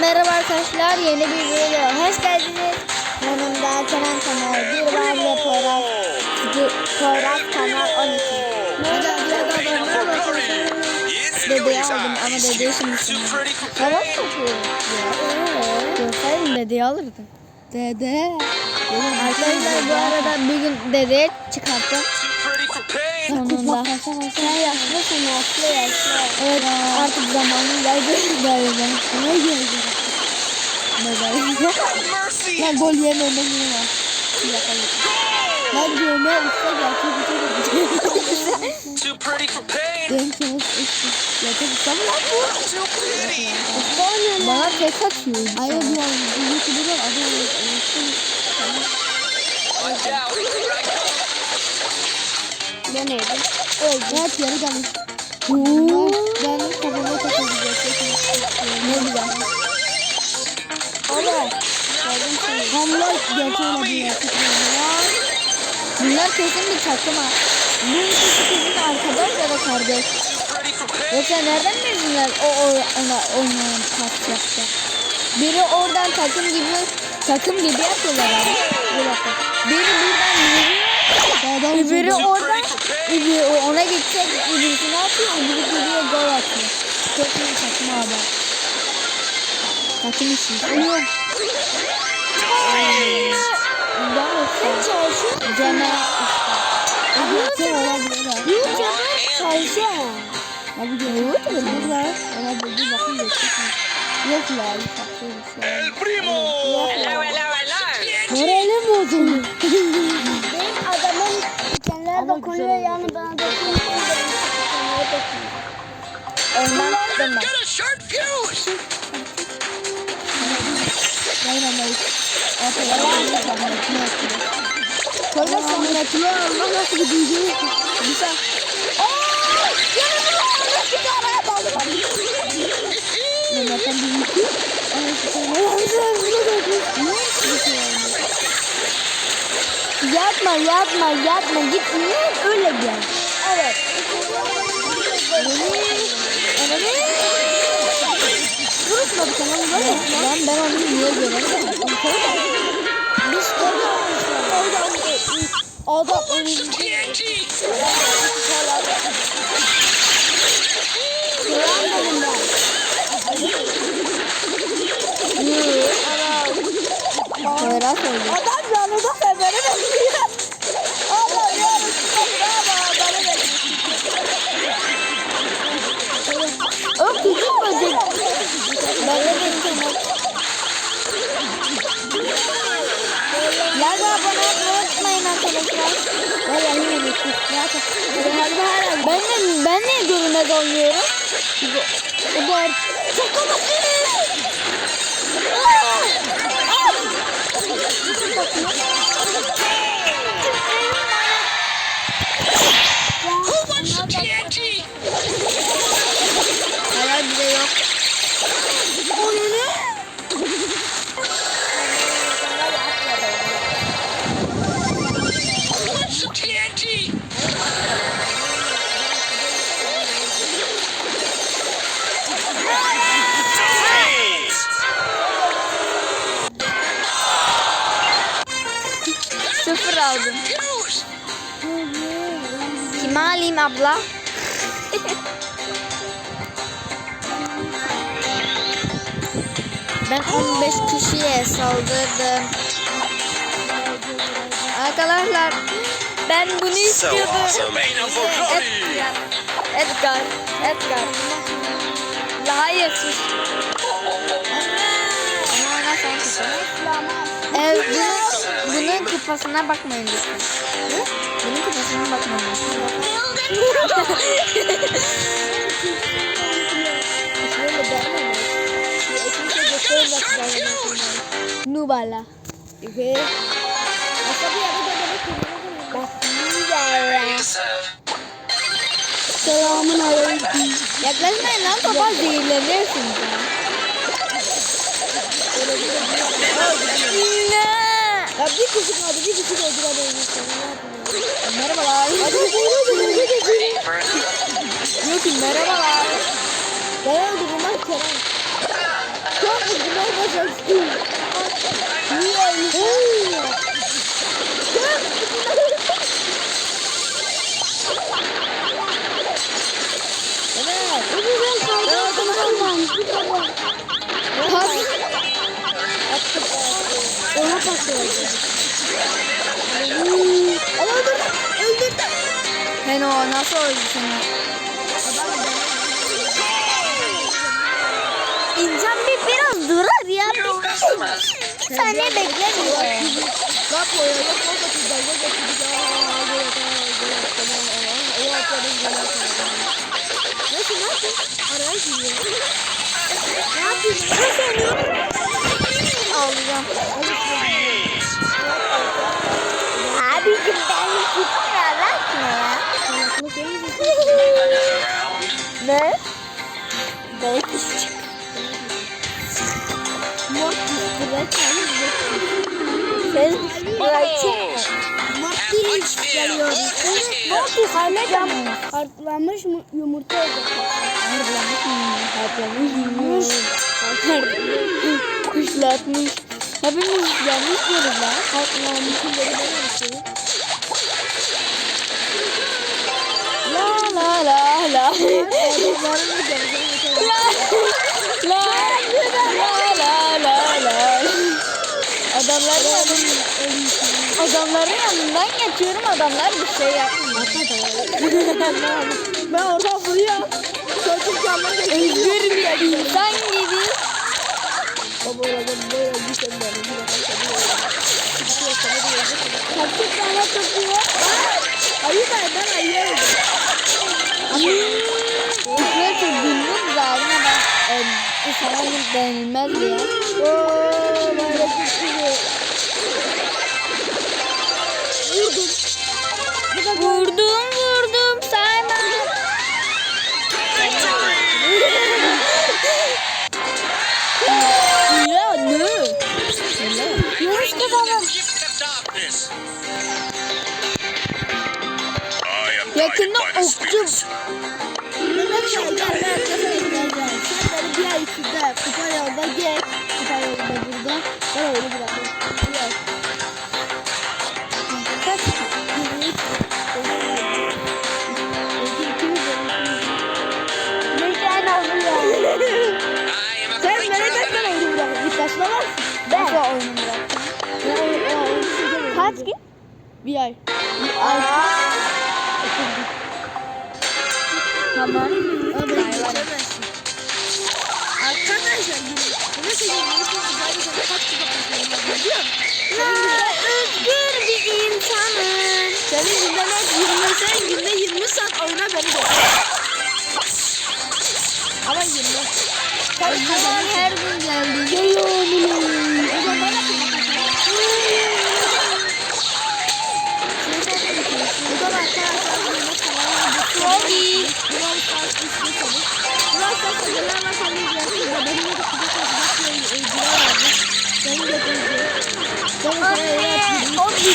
Merhaba arkadaşlar. Yeni bir video. Hoş geldiniz. Yanımda Kenan Kanal, bir var ve Poyraz. Poyraz Kanal 12. Burada bir adamlar var. Dedeyi aldım ama dedeyi şimdi şimdi. Tamam mı? Görseydim dedeyi alırdım. Dede. Arkadaşlar bu arada bir gün dedeyi çıkarttım. Sonunda. Sen yaşlısın yaşlı yaşlı. Evet artık zamanın geldi galiba. Ne geldi? Ne geldi? Ya gol yememek mi var? Bir dakika. Ben diyorum ya usta gerçek şey yapacağım. Too pretty for pain. Benim kim usta usta. Gerçek usta mı lan bu? Too pretty. Usta oynuyor. Bana tek atıyor. Hayır bir an YouTuber'ın adı Watch out. Ben neydim? Öldü. Evet yarı gelmiş. Ben kafama takılacak. Ne güzel. Ama. Hamla gerçeğine Bunlar kesin bir takım ha. Bu ikisi kesin arkadaş ya da kardeş. Yoksa nereden bilsinler o, o ona oynayan pas yaptı. Biri oradan takım gibi takım gibi yapıyorlar abi. Bir dakika. Biri buradan yürüyor. Öbürü oradan öbürü ona gidecek. Öbürüsü ne yapıyor? Öbürü geliyor gol atıyor. Çok iyi takım abi. Takım işi. Oluyor. Sen çalışıyor. Cana işte. Sen olabilir. Yok canım. Çalışıyor. Abi görüyor musun? Burada. Ona buldu bakın geçecek. Yok la. El primo. Hello, hello, hello. Moralim bozuldu. Benim adamım dikenlere dokunuyor yani bana dokunuyor. Ondan deme. Get a sharp fuse. Dayanamayız. Ortalara zahmetini yapıyor. Sonra zahmetini almak nasıl bir duygu? Güzel. Aaa! Yanımda nasıl bir araya daldı? Mehmet'ten bir iki. Yatma yatma yatma git niye öyle gel. Evet. Durutma bir tamam böyle. Ben ben onu niye göremiyorum? Biz Adam Adam. Poyraz oldu. Adam yanında oynuyorum? Bu bu çok komik. Ben 15 kişiye saldırdım. Arkadaşlar ben bunu istiyordum. Edgar. Edgar. Edgar. La hayır sus. Evet, bunun, bunun kupasına bakmayın lütfen. Bunun kupasına bakmayın lütfen. Nubala. Okay. Selamun aleyküm. Yaklaşmayın lan baba zehirlenirsiniz ya. Ne? Ya bir kişi kaldı, bir kişi öldüremeyiz. Merhabalar. Hadi Yok ki merhabalar. Ben öldürdüm lan Kerem. Çok hızlı basacaksın. Niye öyle? Evet. Güzel kaldı. Pas. Ona pas oldu. Öldürdüm. Öldürdüm. Heno nasıl öldü seni? Bir, bir saniye beklemiyor. Bak o ya yok o da güzel o da güzel. Nasıl nasıl? Araya giriyor. Ne yapıyorsun? Nasıl Ağlayacağım. Abicim ben aşkına ya. ne? Belki Sen bırakın. Mort geliyor. Mort halledem. Hartlanmış mı yumurta olacak. Hartlanmış mı? Hartlanmış mı? Kuşlatmış. Hepimiz yanlış diyoruz lan. Hartlanmış yeri ben La la la la. La la Adamların yanından, adamların yanından geçiyorum adamlar bir şey yapmıyor. ben orada vuruyorum. Çocuk yanına Özgür bir insan gibi. Kaçık tane tutuyor. Ayı nereden ayı öldü? Neyse ben sana denilmez ya. Ooo böyle. Vurdum. Vurdum vurdum sayma. ya ne? Of darkness. Yakında okçu. Gel gel ben arkadaşlar gel gel. Sen beni bir ay içinde kupa yolda gel. Kupa yolda burada. Ben öyle. Gel. Kaç? Ne sen aldın ya? I am a Sen creature nereye of the kaçtan night. oyunu bırakın? Git oyunu bıraktın? Ben o oyunu çekemedim. Kaç gün? Bir ay. Bir ay. Tamam. Arkadaşlar bu nasıl kaç kupa biliyor özgür bir insanım. Senin yüzünden hep 20 sen günde 20 saat oyna beni de. Ama 20. Sen her gün geldi. Geliyorum. O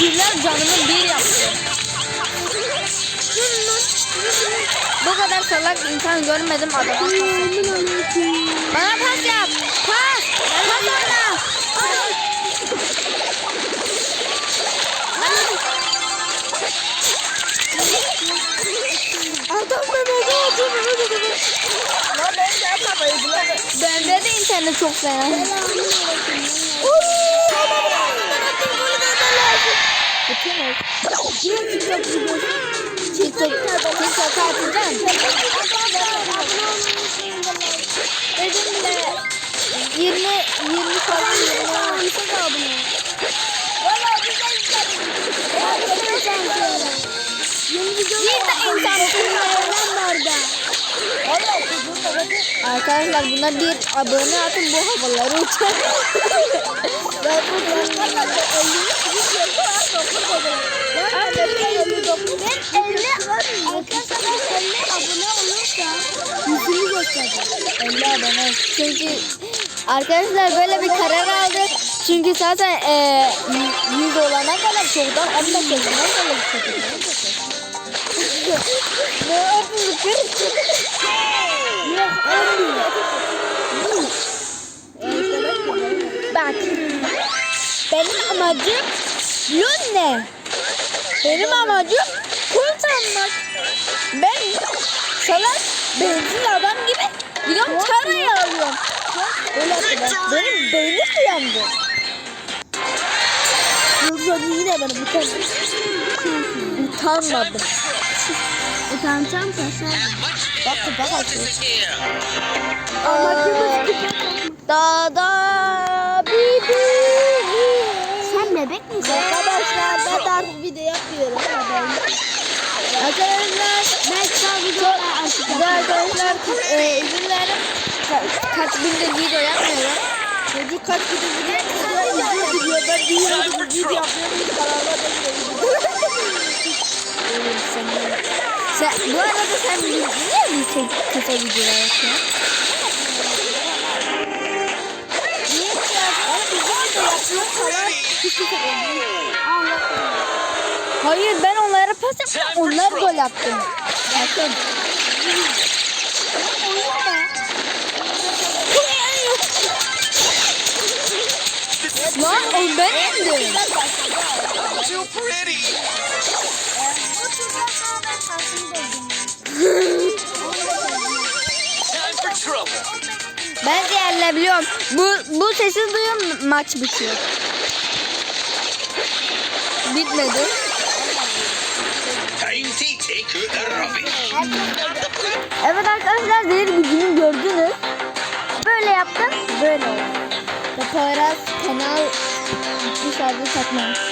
Bilgiler canımı bir yaptı. Bu kadar salak insan görmedim adama. Bana pas yap. Pas. Pas oyna. Adam Mehmet'e atıyor. Lan ben de yapmamayı Bende de internet çok fena. Bütün o. TikTok, TikTok atacağım. Dedim bile 20 20 falan 20 çok abone. Valla güzel. Arkadaşlar buna bir abone atın bu havaları uçar. Çünkü arkadaşlar böyle bir karar aldık. Çünkü zaten e, 100 olana kadar çoktan 15 yaşından sonra. Ne yapıyorsun? Bak. Benim amacım Lune. Benim amacım kurtarmak. Ben salak benzin adam gibi gidiyorum tarayı alıyorum. Öyle. Benim beynim uyandı. Yoksa yine bana utanmadım. Utanmadım. Utansam taşlar. Bak is here. Amacımız Da da bi Arkadaşlar ben artık video yapmıyorum. Arkadaşlar ben şu videoda açıkçası. Arkadaşlar e, izin verin. Ka- kaç gündür video yapmıyorum. Çocuk kaç gündür video yapmıyor. Video ben bir yıldır video yapıyorum. Hiç kanalda sen, bu arada sen niye mi tek kısa videolar yapıyorsun? Niye yapıyorsun? Bizim de yapmak falan hiçbir şey olmuyor. Hayır ben onlara pas yaptım. Onlar gol attı. Bakın. Lan o ben indim. Too pretty. Ben diğerlebiliyorum. Bu bu sesi duyuyorum maç bitiyor. Bitmedi. Evet arkadaşlar zehir gücünü gördünüz. Böyle yaptım, böyle. Ve Poyraz kanal dışarıda satma.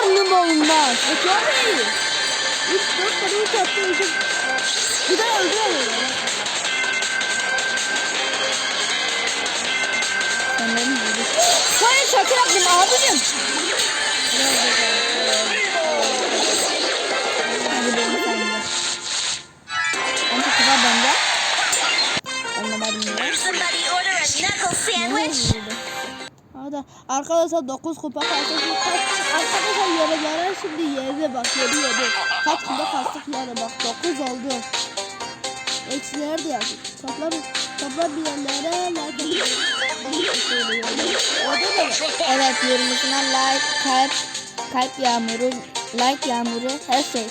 kadar mı olmaz? E çok iyi. Üç dört kere üç attı öldüm. Bir daha öldü Sen beni vurdun. Hayır şaka yaptım abicim. Hadi Hadi arkadaşlar 9 kupa kastık. Arkadaşlar yorumlara şimdi yerine bak yedi yedi. Kaç kupa kastık yani bak 9 oldu. Eksiler de yazdık. Toplam toplam bilenlere like Evet yorumuna like, kalp, kalp yağmuru, like yağmuru her şey.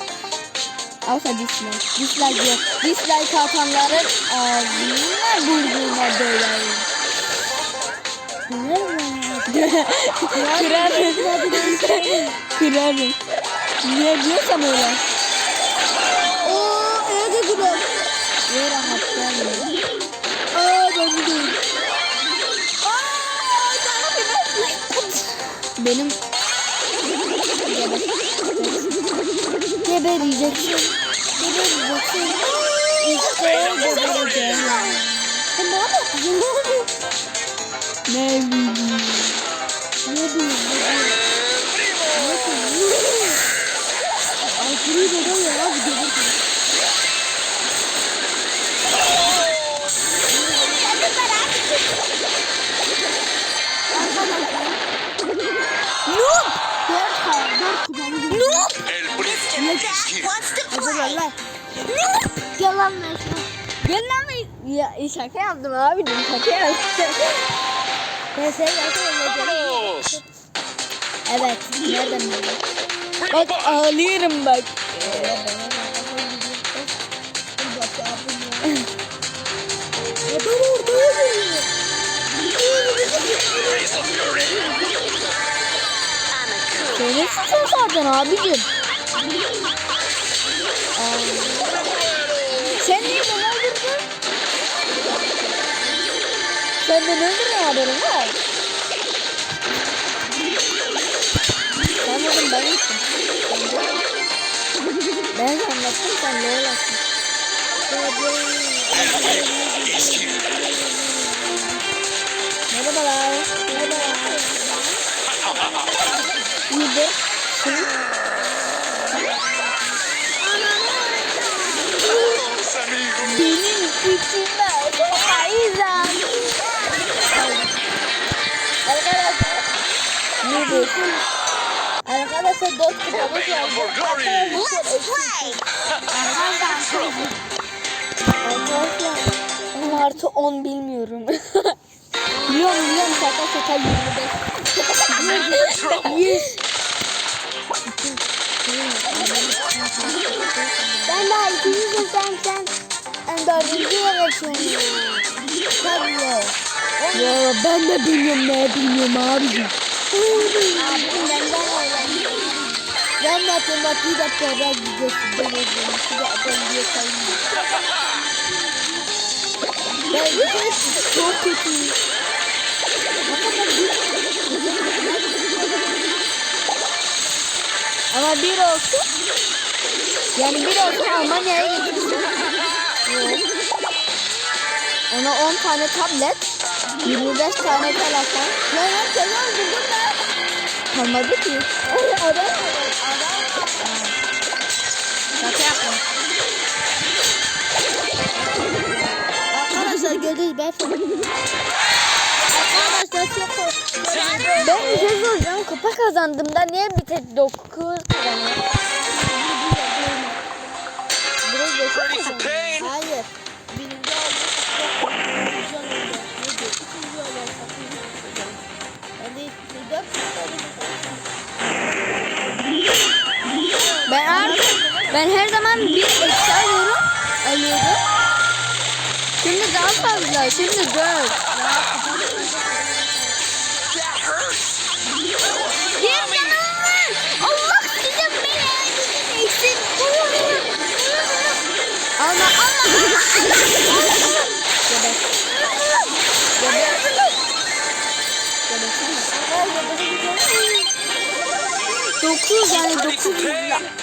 Alsa dislike. Dislike yok. Dislike atanların ağzına burnuna doyarım. Kırarım. Kırarım. Niye diyorsam öyle. Oo, evde gülüm. Niye rahat gelmiyor? Aa, ben gidiyorum. Benim gebereceksin. Gebereceksin. İşte oldu? Ne bileyim. Ay kuru neden ya? Noob! Dört dört. Noob! El. Wants to play. ver. Noob! Gel lan Gel lan. Ya şaka yaptım abicim şaka yaptım. ben seni. Vámonos. Evet. Nereden bildin? Bak ağlıyorum bak. Of fury. Senin suçun zaten abicim. Sen niye beni öldürdün? Sen beni öldürdün haberin var. Ben gittim. Ben anlattım sen ne. Eski. Merhabalar. Merhabalar. İyidir. Benim içime Ayza. Arkadaşlar. Ne diyorsun? Arkadaşlar dört kitabı Prepare for glory. Let's play. Arkadaşlar. 10 artı 10 bilmiyorum. biliyorum biliyorum şaka şaka 25. 100. Ben daha ikinci sınıftan sen en dördüncü yere geçiyorum. Tabii. Ya ben de bilmiyorum ne bilmiyorum abicim. Abim benden öğrendim. Ben matematiği de para gideceğim. Ben ödeyim. Size adam diye sayayım. Ben çok- çok kötüyüm. Ama bir olsun. Yani bir olsun Almanya'ya. Yok. Ona 10 tane tablet, 25 tane telefon. Ya ya seni öldürdüm ben. Kalmadı ki. Adam adam. Şaka yapma. Arkadaşlar gördünüz ben Arkadaşlar çok Ben bir şey soracağım. Kupa kazandığımda niye bir tek 9 kazanıyor? Biraz Ready for Ben artık ben her zaman bir eksi alıyorum. Alıyordum. Şimdi daha fazla. Şimdi dört. Bir canım. Allah versin. Alma alma. Gebek. Dokuz yani Ready for dokuz. pain?